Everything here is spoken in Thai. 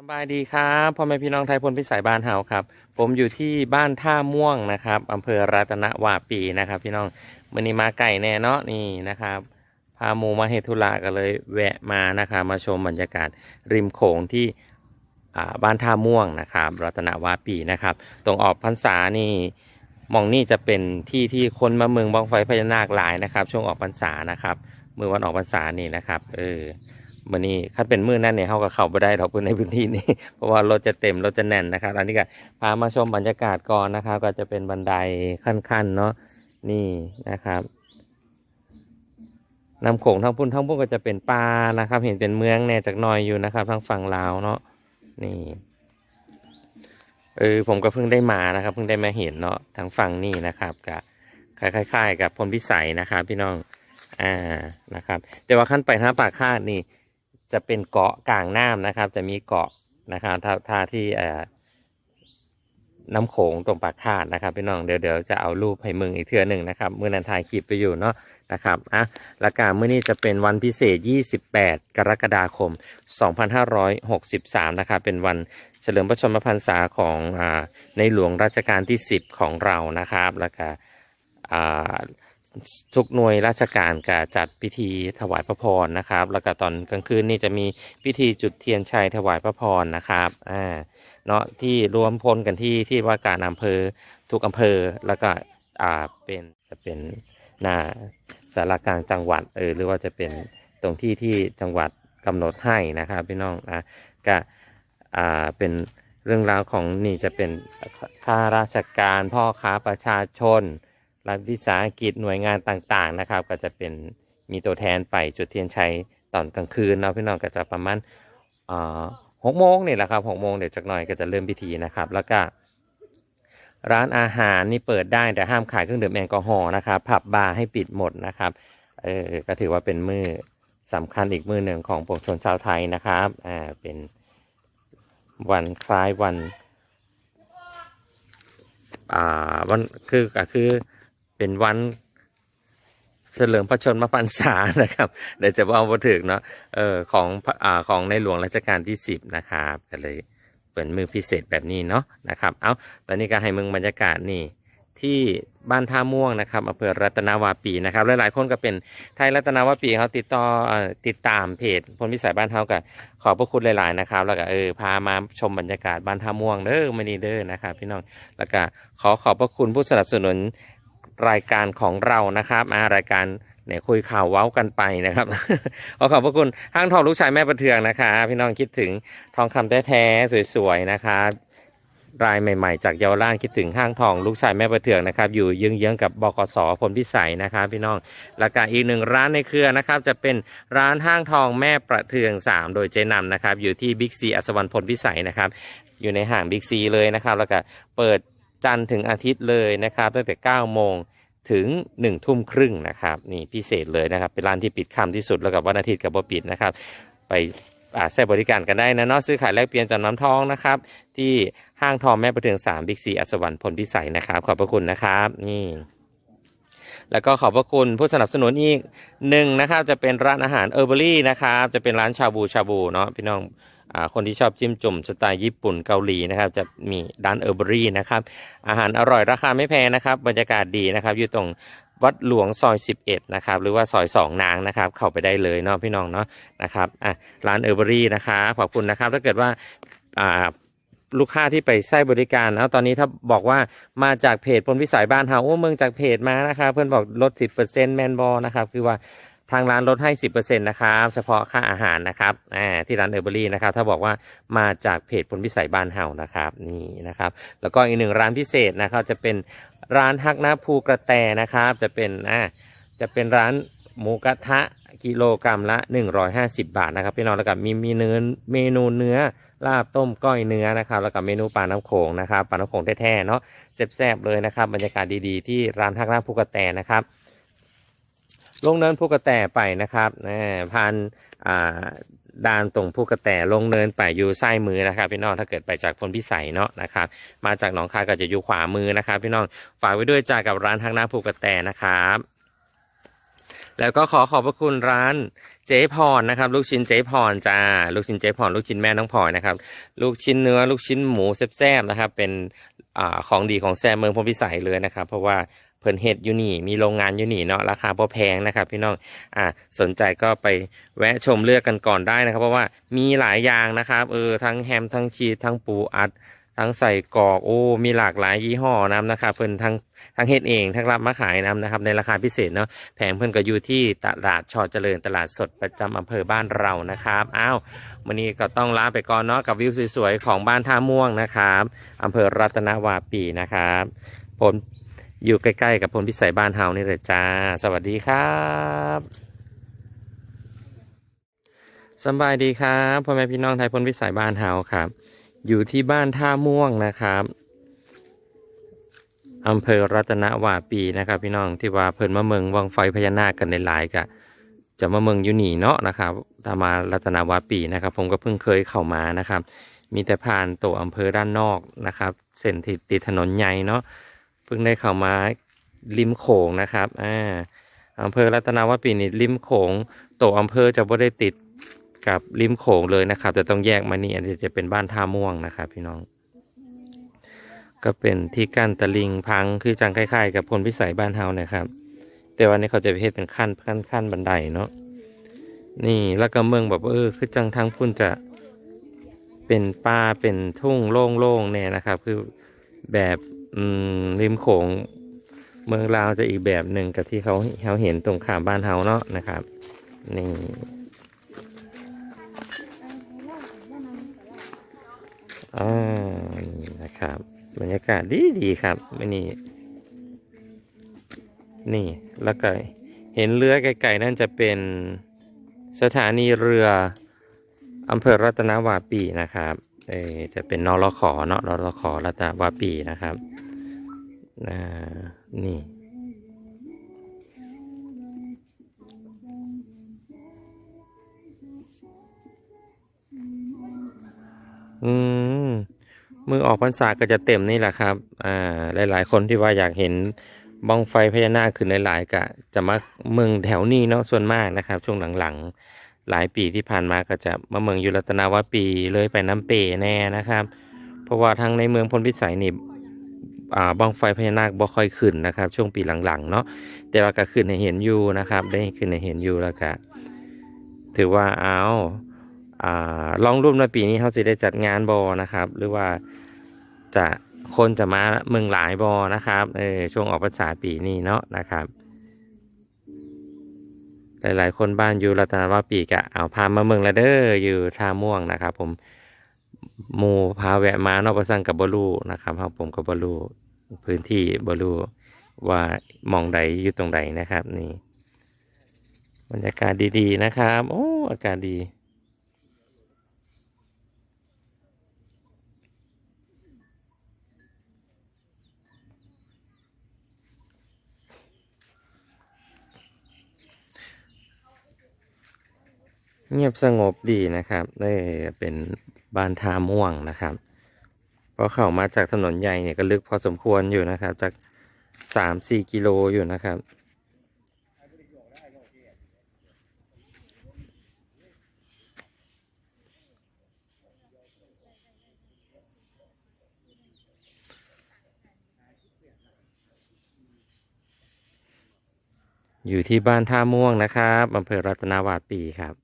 สบายดีครับพ่อแม่พี่น้องไทยพลพิสัยบ้านเฮาครับ ผมอยู่ที่บ้านท่าม่วงนะครับอำเภอรัตนวาปีนะครับ พี่น้องมื่อนี้มาไก่แน่เนาะนี่นะครับ พาหมูมาเฮตุลาก็เลยแวะมานะครับมาชมบรรยากาศริมโขงที่บ้านท่าม่วงนะครับ รัตนวาปีนะครับ ตรงออกพรรษานี่มองนี่จะเป็นที่ที่คนมาเมืองบ้องไฟพญานาคหลายนะครับ ช่วงออกพรรษานะครับเมื่อวันออกพรรษานี่นะครับ เออ มื่อนี้คันเป็นมือนั่นเนี่ยเขาก็เข้าไปได้ดอกพื้นในพื้นที่นี้เพราะว่ารถจะเต็มรถจะแน่นนะครับ อันนี้ก็พามาชมบรรยากาศก่อนนะครับ ก็จะเป็นบันไดขั้นๆเนาะนี่นะครับนำโขงทั้งพุ่นทั้งพุ่นก็จะเป็นป่านะครับ เห็นเป็นเมืองแน่จากน้อยอยู่นะครับทางฝั่งลาวเนาะนี่เออผมก็เพิ่งได้มานะครับ เพิ่งได้มาเห็นเนาะทางฝั่งนี่นะครับกับคล้ายๆกับพลพิสัยนะครับ พี่น้องอ่านะครับ แต่ว่าขั้นไปท่าปากคาดนี่ จะเป็นเกาะกลางน้ำนะครับ จะมีเกาะนะครับท่าท่าที่น้ำโขงตรงปากคาดนะครับพี่น้องเดี๋ยวเดี๋ยวจะเอารูปให้มึงอีกเทื่อหนึ่งนะครับเมื่อนันถ่ายคลิปไปอยู่เนาะนะครับอะและการเมื่อนี้จะเป็นวันพิเศษ 28 กรกฎาคม 2563 นะครับ เป็นวันเฉลิมพระชนมพรรษาของอในหลวงรัชกาลที่ 10 ของเรานะครับ แล้วก็อ่า ทุกหน่วยราชการก็จัดพิธีถวายพระพรนะครับ แล้วก็ตอนกลางคืนนี่จะมีพิธีจุดเทียนชัยถวายพระพรนะครับอ่าเนาะที่รวมพลกันที่ที่ว่าการอำเภอทุกอำเภอแล้วก็อ่าเป็นจะเป็นหน้าสารกลางจังหวัดเออหรือว่าจะเป็นตรงที่ที่จังหวัดกำหนดให้นะครับพี่น้องอะก็อ่าเป็นเรื่องราวของนี่จะเป็นข้าราชการพ่อค้าประชาชน รัฐวิสาหกิจหน่วยงานต่างๆนะครับ ก็จะเป็นมีตัวแทนไปจุดเทียนชัยตอนกลางคืนเนาะพี่น้องก็จะประมาณหกโมงนี่แหละครับหกโมงเดี๋ยวจากหน่อยก็จะเริ่มพิธีนะครับ แล้วก็ร้านอาหารนี่เปิดได้แต่ห้ามขายเครื่องดื่มแอลกอฮอล์นะครับผับบาร์ให้ปิดหมดนะครับเออก็ถือว่าเป็นมือสำคัญอีกมือหนึ่งของปวงชนชาวไทยนะครับอ่าเป็นวันคล้ายวันอ่าวันคือก็คือ เป็นวันเฉลิมพระชนมพรรษานะครับเดี๋ยวจะเอามาถึงเนาะเออของอ่าของในหลวงรัชกาลที่สิบนะครับก็เลยเป็นมือพิเศษแบบนี้เนาะนะครับ เอาตอนนี้ก็ให้มึงบรรยากาศนี่ที่บ้านท่าม่วงนะครับอำเภอรัตนาวาปีนะครับหลายๆคนก็เป็นไทยรัตนาวาปีเขาติดต่อเอ่อติดตามเพจพลพิสัยบ้านเฮากับขอบพระคุณหลาย ๆ นะครับ แล้วก็เออพามาชมบรรยากาศบ้านท่าม่วงเด้อมานีเด้อนะครับพี่น้องแล้วก็ขอขอบพระคุณผู้สนับสนุน รายการของเรานะครับอารายการเนี่ยคุยข่าวเว้ากันไปนะครับขอขอบพระคุณห้างทองลูกชายแม่ประเทืองนะคะพี่น้องคิดถึงทองคำแท้ๆสวยๆนะครับรายใหม่ๆ จากเยาวราชคิดถึงห้างทองลูกชายแม่ประเทืองนะครับ อยู่เยื้องๆกับบกสพลพิสัยนะครับพี่น้องแล้วก็อีกหนึ่งร้านในเครือนะครับ จะเป็นร้านห้างทองแม่ประเทือง 3 โดยเจนำนะครับ อยู่ที่บิ๊กซีอัศวรพลพิสัยนะครับ อยู่ในห้างบิ๊กซีเลยนะครับ แล้วก็เปิด จันทร์ถึงอาทิตย์เลยนะครับตั้งแต่9โมงถึง1ทุ่มครึ่งนะครับนี่พิเศษเลยนะครับ เป็นร้านที่ปิดค่ำที่สุดแล้วกับวันอาทิตย์กับบ่ปิดนะครับ ไปอาใช้บริการกันได้นะเนาะซื้อขายแลกเปลี่ยนจำน้ำทองนะครับ ที่ห้างทองแม่ประเทือง3บิ๊กซีอัศวรรณพลพิสัยนะครับ ขอบพระคุณนะครับ นี่ แล้วก็ขอบพระคุณผู้สนับสนุนอีกหนึ่งนะครับ จะเป็นร้านอาหารเออร์เบอรี่นะครับ จะเป็นร้านชาบูชาบูเนาะพี่น้อง คนที่ชอบจิ้มจุ่มสไตล์ญี่ปุ่นเกาหลีนะครับ จะมีร้านเออร์เบอรี่นะครับ อาหารอร่อยราคาไม่แพงนะครับ บรรยากาศดีนะครับ อยู่ตรงวัดหลวงซอย 11 นะครับ หรือว่าซอย 2 นางนะครับ เข้าไปได้เลยเนาะพี่น้องเนาะนะครับอะร้านเออร์เบอรี่นะครับขอบคุณนะครับ ถ้าเกิดว่าอ่าลูกค้าที่ไปใช้บริการแล้วตอนนี้ถ้าบอกว่ามาจากเพจพลวิสัยบ้านเฮาโอ้เมืองจากเพจมานะครับ เพื่อนบอกลด 10%แมนบอนะครับ คือว่า ทางร้านลดให้ 10%นะครับ เฉพาะค่าอาหารนะครับอ่าที่ร้านเออร์เบอรี่นะครับ ถ้าบอกว่ามาจากเพจพลพิสัยบ้านเฮานะครับ นี่นะครับ แล้วก็อีกหนึ่งร้านพิเศษนะครับ จะเป็นร้านฮักน้าภูกระแตนะครับ จะเป็นอ่าจะเป็นร้านหมูกระทะกิโลกรรัมละ 150 บาทนะครับพี่น้องแล้วก็มีมีเนื้อเมนูเนื้อลาบต้มก้อยเนื้อนะครับ แล้วก็เมนูปลาน้ำโขงนะครับปลาน้ำโขงแท้ๆเนาะแซ่บๆเลยนะครับ บรรยากาศดีๆที่ร้านฮักน้าภูกระแตนะครับ ลงเนินภูกระแตไปนะครับนะผ่านอ่าด่านตรงภูกระแตลงเนินไปอยู่ซ้ายมือนะครับพี่น้องถ้าเกิดไปจากพลพิสัยเนาะนะครับมาจากหนองคายก็จะอยู่ขวามือนะครับ พี่น้องฝากไว้ด้วยจากกับร้านทางหน้าภูกระแตนะครับ แล้วก็ขอขอบพระคุณร้านเจ๊พรนะครับ ลูกชิ้นเจ๊พรจ้าลูกชิ้นเจ๊พรลูกชิ้นแม่น้องพลอยนะครับ ลูกชิ้นเนื้อลูกชิ้นหมูแซ่บๆนะครับ เป็นอของดีของแซ่บเมืองพรหมพิสัยเลยนะครับ เพราะว่า เพิ่นเฮ็ดอยู่นี่ มีโรงงานอยู่นี่เนาะราคาพอแพงนะครับ พี่น้องอ่าสนใจก็ไปแวะชมเลือกกันก่อนได้นะครับ เพราะว่ามีหลายอย่างนะครับเออทั้งแฮมทั้งชีสทั้งปูอัด ทั้งใส่กรอกโอ้มีหลากหลายยี่ห้อน้ำนะครับเพิ่นทั้งทั้งเฮ็ดเองทั้งรับมาขายน้ำนะครับในราคาพิเศษเนาะแผงเพิ่นก็อยู่ที่ตลาดชอเจริญตลาดสดประจำอำเภอบ้านเรานะครับอ้าววันนี้ก็ต้องลาไปก่อนเนาะกับวิวสวยๆของบ้านท่าม่วงนะครับอำเภอรัตนวาปีนะครับผล อยู่ใกล้ๆกับพลพิสัยบ้านเฮานี่เลยจ้า สวัสดีครับสบายดีครับพ่อแม่พี่น้องไทยพลพิสัยบ้านเฮาครับ อยู่ที่บ้านท่าม่วงนะครับอำเภอรัตนวาปีนะครับ พี่น้องที่ว่าเพิ่นมาเมืองวังไฟพญานาคกันในหลายกะจะมาเมืองอยู่หนีเนาะนะครับถ้ามารัตนวาปีนะครับ ผมก็เพิ่งเคยเข้ามานะครับ มีแต่ผ่านตัวอำเภอด้านนอกนะครับ เส้นที่ติดถนนใหญ่เนาะ เพิ่งได้เข้ามาริมโขงนะครับ อ่าอำเภอรัตนวปีนี่ริมโขงตัวอำเภอจะไม่ได้ติดกับริมโขงเลยนะครับ แต่ต้องแยกมานี่อันนี้จะเป็นบ้านท่าม่วงนะครับ พี่น้อง ก็เป็นที่กั้นตะลิงพังคือจังคล้ายๆ กับพลพิสัยบ้านเฮานะครับ แต่วันนี้เขาจะไปเฮ็ดเป็นขั้นขั้นขั้นบันไดเนาะนี่แล้วก็เมืองแบบเออคือจังทางพุ่นจะเป็นป่าเป็นทุ่งโล่งๆเนี่ยนะครับ คือแบบ อืมริมโขงเมืองลาวจะอีกแบบหนึ่งกับที่เขาเขาเห็นตรงข้ามบ้านเฮาเนาะนะครับ นี่อ่านี่นะครับบรรยากาศดีดีครับไม่นี่นี่แล้วก็เห็นเรือไกลๆนั่นจะเป็นสถานีเรืออำเภอรัตนวาปีนะครับ เออจะเป็นนรขอเนาะนรขอรัตนวาปีนะครับ อ่านี่ อืมมือออกพรรษาก็จะเต็มนี่แหละครับ อ่า หลาย ๆ คนที่ว่าอยากเห็นบ้องไฟพญานาคขึ้นหลาย ๆ ก็จะมาเมืองแถวนี้เนาะส่วนมากนะครับ ช่วงหลัง ๆ หลายปีที่ผ่านมาก็จะมาเมืองอยู่รัตนาวาปีเลยไปน้ำเปแน่นะครับ เพราะว่าทางในเมืองพลพิสัยนี่ บ้องไฟพญานาคบ่ค่อยขึ้นนะครับ ช่วงปีหลังๆเนาะแต่ว่าก็ขึ้นให้เห็นอยู่นะครับ ได้ขึ้นให้เห็นอยู่แล้วก็ถือว่าเอาอ่าลองรูปในปีนี้เขาจะได้จัดงานบอนะครับ หรือว่าจะคนจะมาเมืองหลายบอนะครับเออช่วงออกพรรษาปีนี้เนาะนะครับ หลายๆ คนบ้านอยู่รัตนวาปีกะเอาพามาเมืองละเด้ออยู่ท่าม่วงนะครับ ผมมูพาแวะมาเนอกประสังกับบลูนะครับครับผมกับบลู พื้นที่บลูว่ามองใดอยู่ตรงใดนะครับ นี่บรรยากาศดีๆนะครับ โอ้อากาศดีเงียบสงบดีนะครับได้เป็นบ้านทาม่วงนะครับ พอเข้ามาจากถนนใหญ่เนี่ยก็ลึกพอสมควรอยู่นะครับ จากสามสี่กิโลอยู่นะครับ อยู่ที่บ้านท่าม่วงนะครับอำเภอรัตนาวาปีครับ